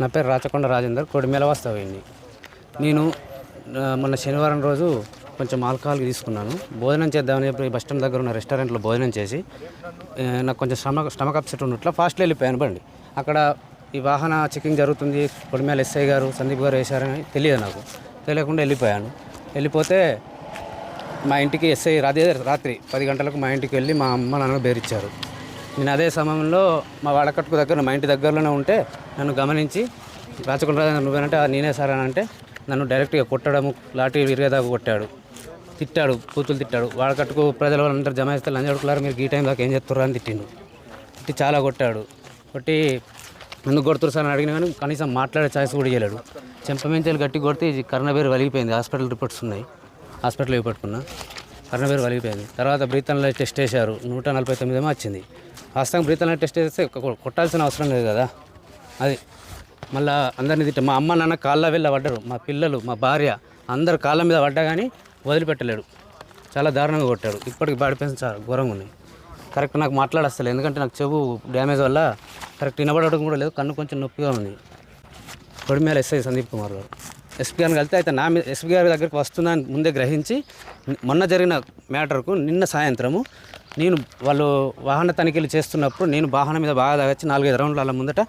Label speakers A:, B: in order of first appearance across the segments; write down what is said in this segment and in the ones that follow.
A: నా పేరు రాచకొండ రాజేందర్ కొడిమేల వాస్తవ్యండి. నేను మొన్న శనివారం రోజు కొంచెం ఆల్కహాల్ తీసుకున్నాను. భోజనం చేద్దామని చెప్పి బస్ స్టాండ్ దగ్గర ఉన్న రెస్టారెంట్లో భోజనం చేసి నాకు కొంచెం స్టమక్ స్టమక్ అప్సెట్ ఉన్నట్లు ఫాస్ట్లో వెళ్ళిపోయాను బండి. అక్కడ ఈ వాహన చెకింగ్ జరుగుతుంది కొడిమేల ఎస్ఐ గారు సందీప్ గారు వేశారని తెలియదు నాకు. తెలియకుండా వెళ్ళిపోయాను. వెళ్ళిపోతే మా ఇంటికి ఎస్ఐ రాత్రి రాత్రి పది గంటలకు మా ఇంటికి వెళ్ళి మా అమ్మ నాన్న బేరిచ్చారు. నేను అదే సమయంలో మా వాడకట్టుకు దగ్గర మా ఇంటి దగ్గరలోనే ఉంటే నన్ను గమనించి రాచకుండా నువ్వేనంటే నేనే సార్ అని అంటే నన్ను డైరెక్ట్గా కొట్టడము లాఠీ విరిగేదాకా కొట్టాడు. తిట్టాడు కూతులు తిట్టాడు. వాడకట్టుకు ప్రజల వాళ్ళందరూ జమ చేస్తే లంచ్ మీరు ఈ టైం దాకా ఏం చేస్తున్నారు అని తిట్టిండు. తిట్టి చాలా కొట్టాడు. కొట్టి ఎందుకు కొడుతురు సార్ అని అడిగినా కానీ కనీసం మాట్లాడే ఛాయిస్ కూడా చేయలేడు చెంపమెంచాలు గట్టి కొడితే ఇది కర్ణబేరు వలిగిపోయింది. హాస్పిటల్ రిపోర్ట్స్ ఉన్నాయి. హాస్పిటల్ ఇవి పట్టుకున్నా కర్ణబేరు వలిగిపోయింది. తర్వాత బ్రీతన్లో టెస్ట్ చేశారు. నూట నలభై తొమ్మిదేమో వచ్చింది. వాస్తవం బ్రీతన్లో టెస్ట్ చేస్తే కొట్టాల్సిన అవసరం లేదు కదా. అది. మళ్ళా అందరిని తిట్ట మా అమ్మ నాన్న కాళ్ళ వెళ్ళ పడ్డారు మా పిల్లలు మా భార్య అందరు కాళ్ళ మీద పడ్డా కానీ వదిలిపెట్టలేడు చాలా దారుణంగా కొట్టాడు ఇప్పటికి బాడీ పెయిన్స్ చాలా ఘోరంగా ఉన్నాయి. కరెక్ట్ నాకు మాట్లాడస్తలేదు. ఎందుకంటే నాకు చెవు డ్యామేజ్ వల్ల కరెక్ట్ వినబడడం కూడా లేదు. కన్ను కొంచెం నొప్పిగా ఉంది. కొడిమేల ఎస్ఐ సందీప్ కుమార్ గారు. ఎస్పీ గారిని కలిస్తే అయితే నా మీద ఎస్పీ గారి దగ్గరికి వస్తున్నాను ముందే గ్రహించి మొన్న జరిగిన మ్యాటర్కు నిన్న సాయంత్రము నేను వాళ్ళు వాహన తనిఖీలు చేస్తున్నప్పుడు నేను వాహనం మీద బాగా తగచ్చి నాలుగైదు రౌండ్ల అలా ముందట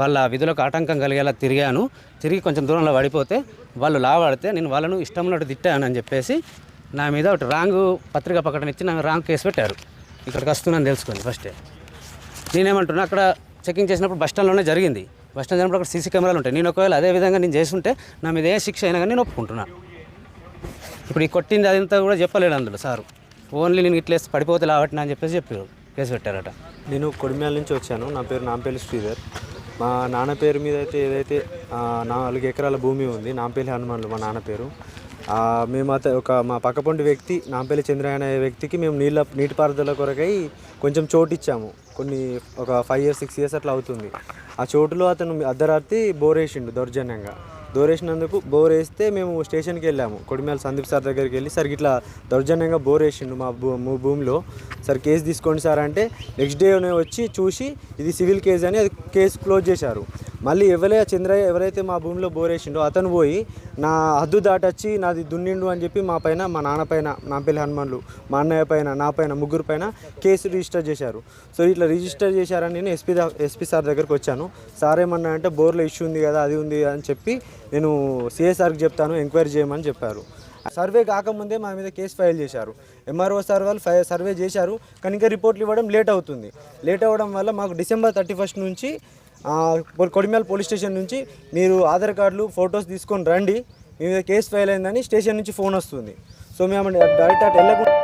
A: వాళ్ళ విధులకు ఆటంకం కలిగేలా తిరిగాను. తిరిగి కొంచెం దూరంలో పడిపోతే వాళ్ళు లావాడితే నేను వాళ్ళను ఇష్టం ఉన్నట్టు చెప్పేసి నా మీద ఒకటి రాంగ్ పత్రిక ప్రకటన ఇచ్చి నా రాంగ్ కేసు పెట్టారు. ఇక్కడికి వస్తున్నాను తెలుసుకోండి ఫస్టే నేనేమంటున్నా అక్కడ చెకింగ్ చేసినప్పుడు బస్ స్టాండ్లోనే జరిగింది. బస్ స్టాండ్ అక్కడ సీసీ కెమెరాలు ఉంటాయి. నేను ఒకవేళ అదే విధంగా నేను చేస్తుంటే నా మీద ఏ శిక్ష అయినా కానీ నేను ఒప్పుకుంటున్నాను ఇప్పుడు ఈ కొట్టింది అదంతా కూడా చెప్పలేడు అందులో సారు. ఓన్లీ నేను ఇట్లా పడిపోతే లావట్నా అని చెప్పేసి చెప్పారు. కేసు పెట్టారట.
B: నేను కొడిమ్యాల నుంచి వచ్చాను. నా పేరు నాంపల్లి శ్రీధర్. మా నాన్న పేరు మీద అయితే ఏదైతే నాలుగు ఎకరాల భూమి ఉంది నాంపేలి హనుమాన్లు మా నాన్న పేరు. మేము అత ఒక మా పక్కపొంటి వ్యక్తి నాంపల్లి చంద్రయ్య అనే వ్యక్తికి మేము నీళ్ళ నీటిపారుదల కొరకై కొంచెం చోటు ఇచ్చాము. కొన్ని ఒక ఫైవ్ ఇయర్స్ సిక్స్ ఇయర్స్ అట్లా అవుతుంది. ఆ చోటులో అతను అర్ధరాత్రి బోర్ వేసిండు దౌర్జన్యంగా. బోర్ వేసినందుకు బోర్ వేస్తే మేము స్టేషన్కి వెళ్ళాము. కొడిమేల సందీప్ సార్ దగ్గరికి వెళ్ళి సార్ ఇట్లా దౌర్జన్యంగా బోర్ వేసిండు మా భూ మా భూమిలో. సార్ కేసు తీసుకోండి సార్. అంటే నెక్స్ట్ డే వచ్చి చూసి ఇది సివిల్ కేసు అని అది కేసు క్లోజ్ చేశారు. మళ్ళీ ఎవరైతే చంద్రయ్య ఎవరైతే మా భూమిలో బోర్ వేసిండో అతను పోయి నా హద్దు దాటొచ్చి నాది దున్నిండు అని చెప్పి మా పైన మా నాన్న పైన నా పిల్లి హనుమాన్లు మా అన్నయ్య పైన నా పైన ముగ్గురు పైన కేసు రిజిస్టర్ చేశారు. సో ఇట్లా రిజిస్టర్ చేశారని నేను ఎస్పీ ఎస్పీ సార్ దగ్గరికి వచ్చాను. సార్ ఏమన్నా అంటే బోర్లో ఇష్యూ ఉంది కదా అది ఉంది అని చెప్పి నేను సిఎస్ఆర్కి చెప్తాను ఎంక్వైరీ చేయమని చెప్పారు. సర్వే కాకముందే మా మీద కేసు ఫైల్ చేశారు. ఎంఆర్ఓ సార్ వాళ్ళు ఫై సర్వే చేశారు. కానీ ఇంకా రిపోర్ట్లు ఇవ్వడం లేట్ అవుతుంది. లేట్ అవ్వడం వల్ల మాకు డిసెంబర్ థర్టీ ఫస్ట్ నుంచి కొడిమేల పోలీస్ స్టేషన్ నుంచి మీరు ఆధార్ కార్డులు ఫొటోస్ తీసుకొని రండి. మీ మీద కేసు ఫైల్ అయిందని స్టేషన్ నుంచి ఫోన్ వస్తుంది. సో మేము డైరెక్ట్ అటు వెళ్ళకుండా